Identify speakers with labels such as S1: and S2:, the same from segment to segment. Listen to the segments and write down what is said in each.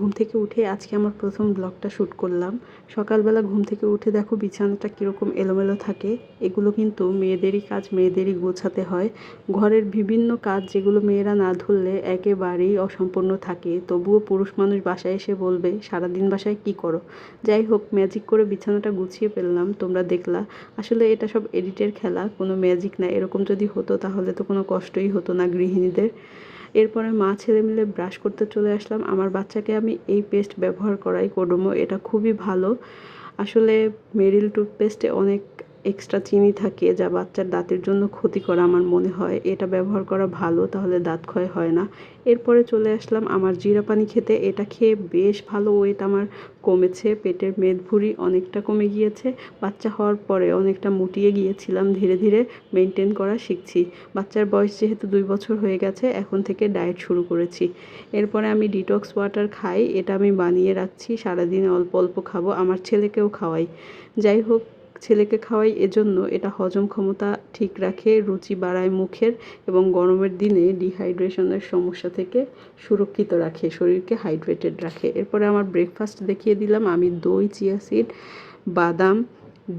S1: ঘুম থেকে উঠে আজকে আমার প্রথম ব্লগটা শ্যুট করলাম। সকালবেলা ঘুম থেকে উঠে দেখো বিছানাটা কীরকম এলোমেলো থাকে। এগুলো কিন্তু মেয়েদেরই কাজ, মেয়েদেরই গোছাতে হয়। ঘরের বিভিন্ন কাজ যেগুলো মেয়েরা না ধরলে একেবারেই অসম্পূর্ণ থাকে। তবুও পুরুষ মানুষ বাসায় এসে বলবে, সারাদিন বাসায় কি করো? যাই হোক ম্যাজিক করে বিছানাটা গুছিয়ে ফেললাম, তোমরা দেখলা। আসলে এটা সব এডিটের খেলা, কোনো ম্যাজিক না। এরকম যদি হতো তাহলে তো কোনো কষ্টই হতো না গৃহিণীদের। এরপরে মা ছেলে মিলে ব্রাশ করতে চলে আসলাম। আমার বাচ্চাকে আমি এই পেস্ট ব্যবহার করাই কোডোমো এটা খুবই ভালো। আসলে মেরিল টুথপেস্টে অনেক এক্সট্রা চিনি থাকে যা বাচ্চার দাঁতের জন্য ক্ষতি করা আমার মনে হয়। এটা ব্যবহার করা ভালো, তাহলে দাঁত ক্ষয় হয় না। এরপরে চলে আসলাম আমার জিরা পানি খেতে। এটা খেয়ে বেশ ভালো ওয়েট আমার কমেছে। পেটের মেদভুঁড়ি অনেকটা কমে গিয়েছে। বাচ্চা হওয়ার পরে অনেকটা মুটিয়ে গিয়েছিলাম ধীরে ধীরে। মেনটেন করা শিখছি। বাচ্চার বয়স যেহেতু দুই বছর হয়ে গেছে, এখন থেকে ডায়েট শুরু করেছি। এরপরে আমি ডিটক্স ওয়াটার খাই। এটা আমি বানিয়ে রাখছি। সারাদিন অল্প অল্প খাব। আমার ছেলেকেও খাওয়াই। যাই হোক ছেলেকে খাওয়াই এজন্য এটা হজম ক্ষমতা ঠিক রাখে, রুচি বাড়ায় মুখের এবং গরমের দিনে ডিহাইড্রেশনের সমস্যা থেকে সুরক্ষিত রাখে, শরীরকে হাইড্রেটেড রাখে। এরপরে আমার ব্রেকফাস্ট দেখিয়ে দিলাম। আমি দই, চিয়া সিড বাদাম,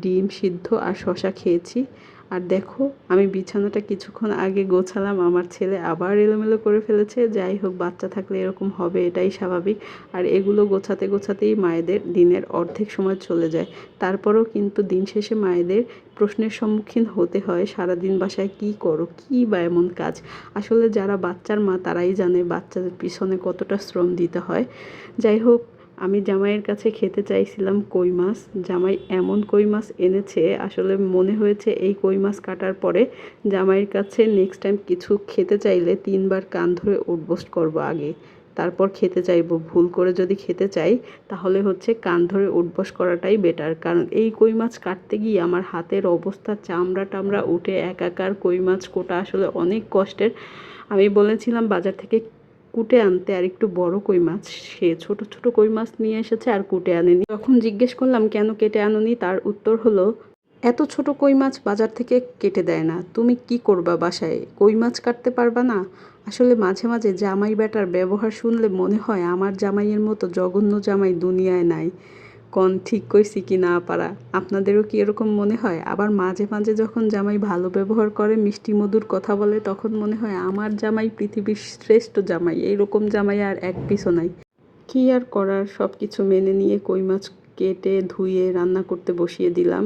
S1: ডিম সিদ্ধ আর শশা খেয়েছি। আর দেখো, আমি বিছানাটা কিছুক্ষণ আগে গোছালাম, আমার ছেলে আবার এলোমেলো করে ফেলেছে। যাই হোক, বাচ্চা থাকলে এরকম হবে, এটাই স্বাভাবিক। আর এগুলো গোছাতে গোছাতেই মায়েদের দিনের অর্ধেক সময় চলে যায়। তারপরেও কিন্তু দিন শেষে মায়েদের প্রশ্নের সম্মুখীন হতে হয়, সারাদিন বাসায় কি করো, কী বা এমন কাজ। আসলে যারা বাচ্চার মা, তারাই জানে বাচ্চাদের পিছনে কতটা শ্রম দিতে হয়। যাই হোক আমি জামাইয়ের কাছে খেতে চাইছিলাম কই মাছ। জামাই এমন কই মাছ এনেছে, আসলে মনে হয়েছে এই কই মাছ কাটার পরে জামাইয়ের কাছে নেক্সট টাইম কিছু খেতে চাইলে তিনবার কান ধরে উঠবোস্ট করব আগে। তারপর খেতে চাইব, ভুল করে যদি খেতে চাই, তাহলে হচ্ছে কান ধরে উঠবস করাটাই বেটার কারণ এই কই মাছ কাটতে গিয়ে আমার হাতের অবস্থা চামড়া টামড়া উঠে একাকার কই মাছ কোটা আসলে অনেক কষ্টের। আমি বলেছিলাম বাজার থেকে কুটে আনতে আর একটু বড় কই মাছ সে ছোট ছোট কই মাছ নিয়ে এসেছে আর কুটে আনেনি। তখন জিজ্ঞেস করলাম, কেন কেটে আনোনি? তার উত্তর হলো, এত ছোট কই মাছ বাজার থেকে কেটে দেয় না। তুমি কি করবা বাসায়? কই মাছ কাটতে পারবা না? আসলে মাঝে মাঝে জামাই বেটার ব্যবহার শুনলে মনে হয় আমার জামাইয়ের মতো জঘন্য জামাই দুনিয়ায় নাই। কন ঠিক কইছি কি না পারা? আপনাদেরও কি এরকম মনে হয়? আবার মাঝে মাঝে যখন জামাই ভালো ব্যবহার করে, মিষ্টি মধুর কথা বলে, তখন মনে হয় আমার জামাই পৃথিবীর শ্রেষ্ঠ জামাই। এইরকম জামাই আর এক পিছও নাই। কী আর করার? সব কিছু মেনে নিয়ে কই মাছ কেটে ধুয়ে রান্না করতে বসিয়ে দিলাম।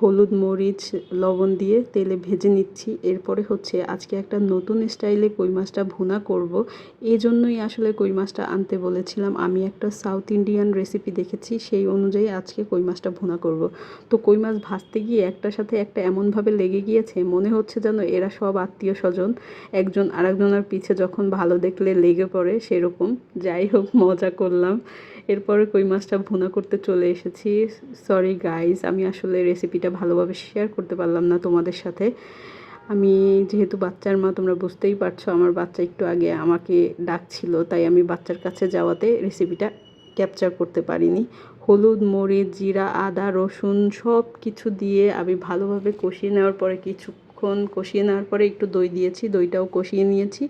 S1: হলুদ মরিচ, লবণ দিয়ে তেলে ভেজে নিচ্ছি। এরপরে হচ্ছে আজকে একটা নতুন স্টাইলে কই মাছটা ভুনা করব। এই জন্যই আসলে কই মাছটা আনতে বলেছিলাম। আমি একটা সাউথ ইন্ডিয়ান রেসিপি দেখেছি, সেই অনুযায়ী আজকে কই মাছটা ভুনা করব। তো কই মাছ ভাজতে গিয়ে একটার সাথে একটা এমনভাবে লেগে গিয়েছে, মনে হচ্ছে যেন এরা সব আত্মীয় স্বজন। একজন আরেকজনের পিছে যখন ভালো দেখলে লেগে পড়ে সেরকম। যাই হোক, মজা করলাম। এরপরে কই মাছটা ভুনা করতে চলে এসেছি। সরি গাইজ আমি আসলে রেসিপিটা ভালোভাবে শেয়ার করতে পারলাম না তোমাদের সাথে। আমি যেহেতু বাচ্চার মা, তোমরা বুঝতেই পারছ, আমার বাচ্চা একটু আগে আমাকে ডাকছিল, তাই আমি বাচ্চার কাছে যাওয়াতে রেসিপিটা ক্যাপচার করতে পারিনি। হলুদ, মরিচ, জিরা, আদা, রসুন সব কিছু দিয়ে আমি ভালোভাবে কষিয়ে নেওয়ার পরে কিছুক্ষণ কষিয়ে নেওয়ার পরে একটু দই দিয়েছি, দইটাও কষিয়ে নিয়েছি।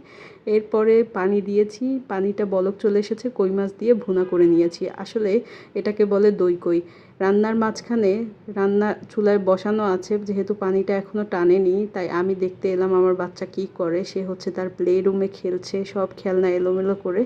S1: এরপরে পানি দিয়েছি, পানিটা বলক চলে এসেছে, কই মাছ দিয়ে ভুনা করে নিয়েছি। আসলে এটাকে বলে দই কই। রান্নার মাঝখানে রান্না চুলায় বসানো আছে, যেহেতু পানিটা এখনও টানেনি, তাই আমি দেখতে এলাম আমার বাচ্চা কি করে। সে হচ্ছে তার প্লে রুমে খেলছে, সব খেলনা এলোমেলো করে।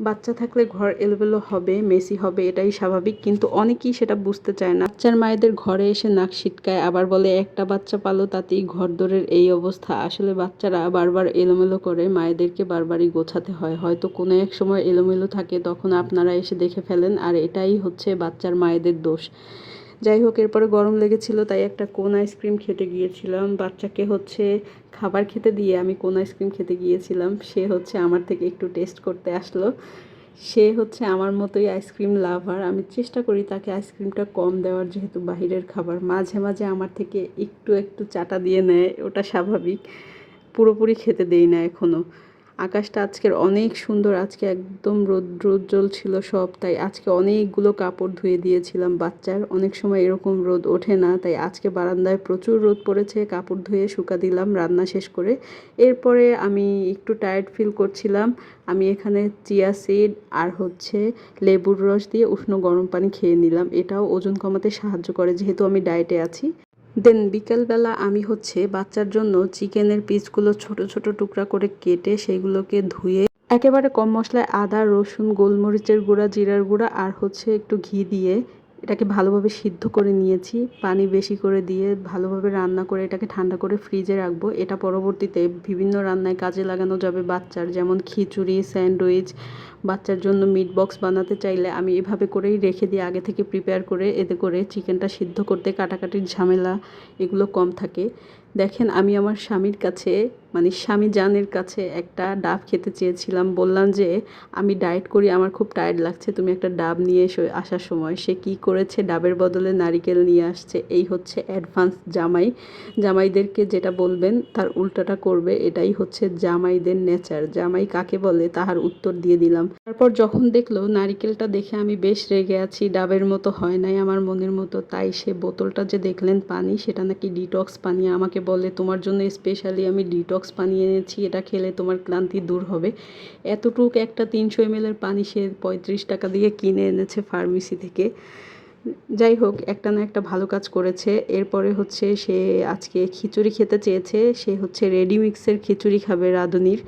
S1: বাচ্চা থাকলে ঘর এলোমেলো হবে, মেসি হবে, এটাই স্বাভাবিক। কিন্তু অনেকেই সেটা বুঝতে চায় না। বাচ্চার মায়েদের ঘরে এসে নাক ছিটকায়, আবার বলে, একটা বাচ্চা পালো তাতেই ঘর দরের এই অবস্থা। আসলে বাচ্চারা বারবার এলোমেলো করে, মায়েদেরকে বারবারই গোছাতে হয়। হয়তো কোনো এক সময় এলোমেলো থাকে, তখন আপনারা এসে দেখে ফেলেন, আর এটাই হচ্ছে বাচ্চার মায়েদের দোষ। যাই হোক, এরপরে গরম লেগেছিল, তাই একটা কোন আইসক্রিম খেতে গিয়েছিলাম। বাচ্চাকে হচ্ছে খাবার খেতে দিয়ে আমি কোন আইসক্রিম খেতে গিয়েছিলাম, সে হচ্ছে আমার থেকে একটু টেস্ট করতে আসলো। সে হচ্ছে আমার মতোই আইসক্রিম লাভার আমি চেষ্টা করি তাকে আইসক্রিমটা কম দেওয়ার, যেহেতু বাহিরের খাবার মাঝে মাঝে আমার থেকে একটু একটু চাটা দিয়ে নেয়, ওটা স্বাভাবিক। পুরোপুরি খেতে দেই না এখনও আকাশটা আজকের অনেক সুন্দর, আজকে একদম রৌদ্রোজ্জ্বল ছিল সব, তাই আজকে অনেকগুলো কাপড় ধুয়ে দিয়েছিলাম বাচ্চার। অনেক সময় এরকম রোদ ওঠে না, তাই আজকে বারান্দায় প্রচুর রোদ পড়েছে, কাপড় ধুয়ে শুকা দিলাম, রান্না শেষ করে। এরপরে আমি একটু টায়ার্ড ফিল করছিলাম, আমি এখানে চিয়া সিড আর হচ্ছে লেবুর রস দিয়ে উষ্ণ গরম পানি খেয়ে নিলাম, এটাও ওজন কমাতে সাহায্য করে, যেহেতু আমি ডায়েটে আছি। দেন বিকেলবেলা আমি হচ্ছে বাচ্চার জন্য চিকেনের পিসগুলো ছোট ছোট টুকরা করে কেটে সেগুলোকে ধুয়ে একেবারে কম মশলায় আদা, রসুন, গোলমরিচের গুঁড়া, জিরার গুঁড়া আর হচ্ছে একটু ঘি দিয়ে এটাকে ভালোভাবে সিদ্ধ করে নিয়েছি, পানি বেশি করে দিয়ে ভালোভাবে রান্না করে এটাকে ঠান্ডা করে ফ্রিজে রাখব। এটা পরবর্তীতে বিভিন্ন রান্নায় কাজে লাগানো যাবে বাচ্চার, যেমন খিচুড়ি, স্যান্ডউইচ। বাচ্চার জন্য মিট বক্স বানাতে চাইলে আমি এভাবে করেই রেখে দিয়ে আগে থেকে প্রিপেয়ার করে, এতে করে চিকেনটা সিদ্ধ করতে কাটাকাটির ঝামেলা এগুলো কম থাকে। দেখেন, আমি আমার স্বামীর কাছে মানে স্বামী জানের কাছে একটা ডাব খেতে চেয়েছিলাম। বললাম যে, আমি ডায়েট করি, আমার খুব টায়ার্ড লাগছে। তুমি একটা ডাব নিয়ে এসো আসার সময়। সে কি করেছে? ডাবের বদলে নারিকেল নিয়ে আসছে। এই হচ্ছে অ্যাডভান্স জামাই। জামাইদেরকে যেটা বলবেন, তার উল্টাটা করবে, এটাই হচ্ছে জামাইদের নেচার। জামাই কাকে বলে, তাহার উত্তর দিয়ে দিলাম। তারপর যখন দেখল নারিকেলটা দেখে আমি বেশ রেগে আছি, ডাবের মতো হয় নাই আমার মনের মতো, তাই সে বোতলটা যে দেখলেন পানি, সেটা নাকি ডিটক্স পানি, আমাকে বলে, তোমার জন্য স্পেশালি আমি ডিটক্স পানি এনেছি, এটা খেলে তোমার ক্লান্তি দূর হবে। এতটুক একটা তিনশো এমএলের পানি সে পঁয়ত্রিশ টাকা দিয়ে কিনে এনেছে ফার্মেসি থেকে। যাই হোক, একটা না একটা ভালো কাজ করেছে। এরপরে হচ্ছে সে আজকে খিচুড়ি খেতে চেয়েছে। সে হচ্ছে রেডি মিক্সের খিচুড়ি খাবে রাঁধুনির।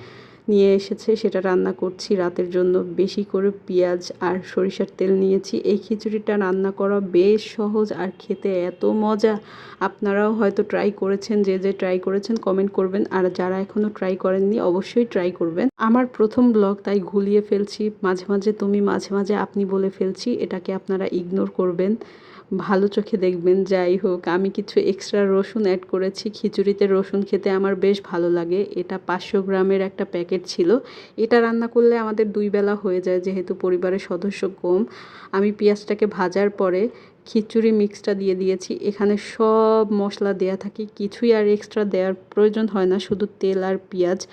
S1: নিয়ে এসেছে, সেটা রান্না করছি। রাতের জন্য বেশি করে পেঁয়াজ আর সরিষার তেল নিয়েছি। এই খিচুড়িটা রান্না করা বেশ সহজ আর খেতে এত মজা। আপনারাও হয়তো ট্রাই করেছেন, যে যে ট্রাই করেছেন কমেন্ট করবেন। আর যারা এখনও ট্রাই করেননি, অবশ্যই ট্রাই করবেন। আমার প্রথম ব্লগ তাই ঘুলিয়ে ফেলছি। মাঝে মাঝে তুমি, মাঝে মাঝে আপনি বলে ফেলছি। এটাকে আপনারা ইগনোর করবেন। ভালো চোখে দেখবেন, যাই হোক। আমি কিছু এক্সট্রা রসুন অ্যাড করেছি। খিচুড়িতে রসুন খেতে আমার বেশ ভালো লাগে। এটা পাঁচশো গ্রামের একটা প্যাকেট ছিল। এটা রান্না করলে আমাদের দুই বেলা হয়ে যায়, যেহেতু পরিবারের সদস্য কম। আমি পেঁয়াজটাকে ভাজার পরে খিচুড়ি মিক্সটা দিয়ে দিয়েছি। এখানে সব মশলা দেয়া থাকে। কিছুই আর এক্সট্রা দেওয়ার প্রয়োজন হয় না। শুধু তেল আর পেঁয়াজ।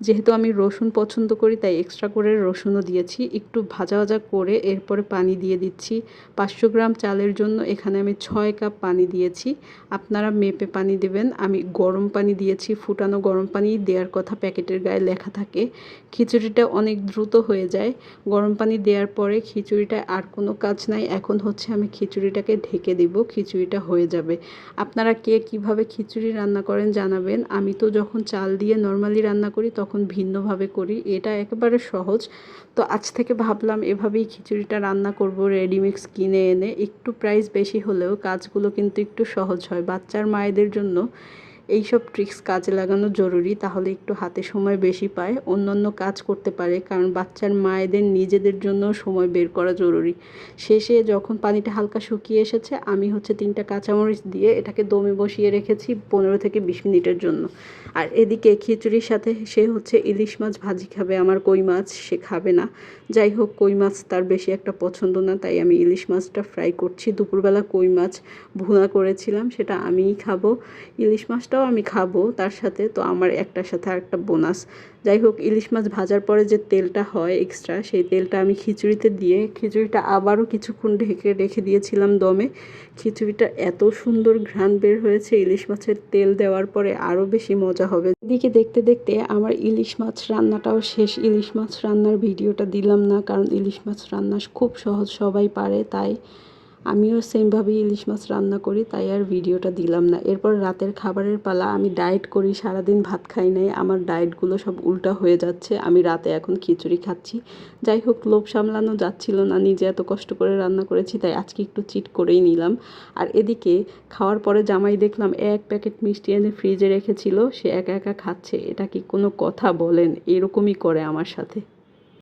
S1: যেহেতু আমি রসুন পছন্দ করি, তাই এক্সট্রা করে রসুনও দিয়েছি। একটু ভাজা ভাজা করে এরপরে পানি দিয়ে দিচ্ছি। পাঁচশো গ্রাম চালের জন্য এখানে আমি ছয় কাপ পানি দিয়েছি। আপনারা মেপে পানি দেবেন। আমি গরম পানি দিয়েছি। ফুটানো গরম পানি দেওয়ার কথা প্যাকেটের গায়ে লেখা থাকে। খিচুড়িটা অনেক দ্রুত হয়ে যায়। গরম পানি দেওয়ার পরে খিচুড়িটা আর কোনো কাজ নাই। এখন হচ্ছে আমি খিচুড়িটাকে ঢেকে দিব। খিচুড়িটা হয়ে যাবে। আপনারা কে কীভাবে খিচুড়ি রান্না করেন জানাবেন। আমি তো যখন চাল দিয়ে নর্মালি রান্না করি, তখন তখন ভিন্নভাবে করি, এটা একেবারে সহজ। তো আজ থেকে ভাবলাম, এভাবেই খিচুড়িটা রান্না করব রেডিমিক্স কিনে এনে। একটু প্রাইস বেশি হলেও কাজগুলো কিন্তু একটু সহজ হয়। বাচ্চার মায়েদের জন্য এইসব ট্রিক্স কাজে লাগানো জরুরি, তাহলে একটু হাতে সময় বেশি পায়। অন্য অন্য কাজ করতে পারে, কারণ বাচ্চার মায়েদের নিজেদের জন্য সময় বের করা জরুরি। শেষে যখন পানিটা হালকা শুকিয়ে এসেছে, আমি হচ্ছে তিনটা কাঁচামরিচ দিয়ে এটাকে দমে বসিয়ে রেখেছি পনেরো থেকে বিশ মিনিটের জন্য। আর এদিকে খিচুড়ির সাথে সে হচ্ছে ইলিশ মাছ ভাজি খাবে, আমার কই মাছ সে খাবে না। যাই হোক, কই মাছ তার বেশি একটা পছন্দ না, তাই আমি ইলিশ মাছটা ফ্রাই করছি। দুপুরবেলা কই মাছ ভুনা করেছিলাম, সেটা আমিই খাব। ইলিশ মাছটাও আমি খাব তার সাথে, তো আমার একটার সাথে আরেকটা বোনাস। যাই হোক, ইলিশ মাছ ভাজার পরে যে তেলটা হয় এক্সট্রা সেই তেলটা আমি খিচুড়িতে দিয়ে, খিচুড়িটা আবারও কিছুক্ষণ ঢেকে রেখে দিয়েছিলাম দমে। খিচুড়িটা এত সুন্দর ঘ্রাণ বের হয়েছে, ইলিশ মাছের তেল দেওয়ার পরে আরও বেশি মজা হবে। এদিকে দেখতে দেখতে আমার ইলিশ মাছ রান্নাটাও শেষ। ইলিশ মাছ রান্নার ভিডিওটা দিলাম না, কারণ ইলিশ মাছ রান্না খুব সহজ, সবাই পারে, তাই আমিও সেমভাবেই ইলিশ মাছ রান্না করি, তাই আর ভিডিওটা দিলাম না। এরপর রাতের খাবারের পালা, আমি ডায়েট করি, সারাদিন ভাত খাই নাই, আমার ডায়েটগুলো সব উল্টা হয়ে যাচ্ছে, আমি রাতে এখন খিচুড়ি খাচ্ছি। যাই হোক, লোভ সামলানো যাচ্ছিল না, নিজে এত কষ্ট করে রান্না করেছি, তাই আজকে একটু চিট করেই নিলাম। আর এদিকে খাওয়ার পরে জামাই দেখলাম, এক প্যাকেট মিষ্টি এনে ফ্রিজে রেখেছিল, সে একা একা খাচ্ছে, এটা কি কোনো কথা বলেন? এরকমই করে আমার সাথে।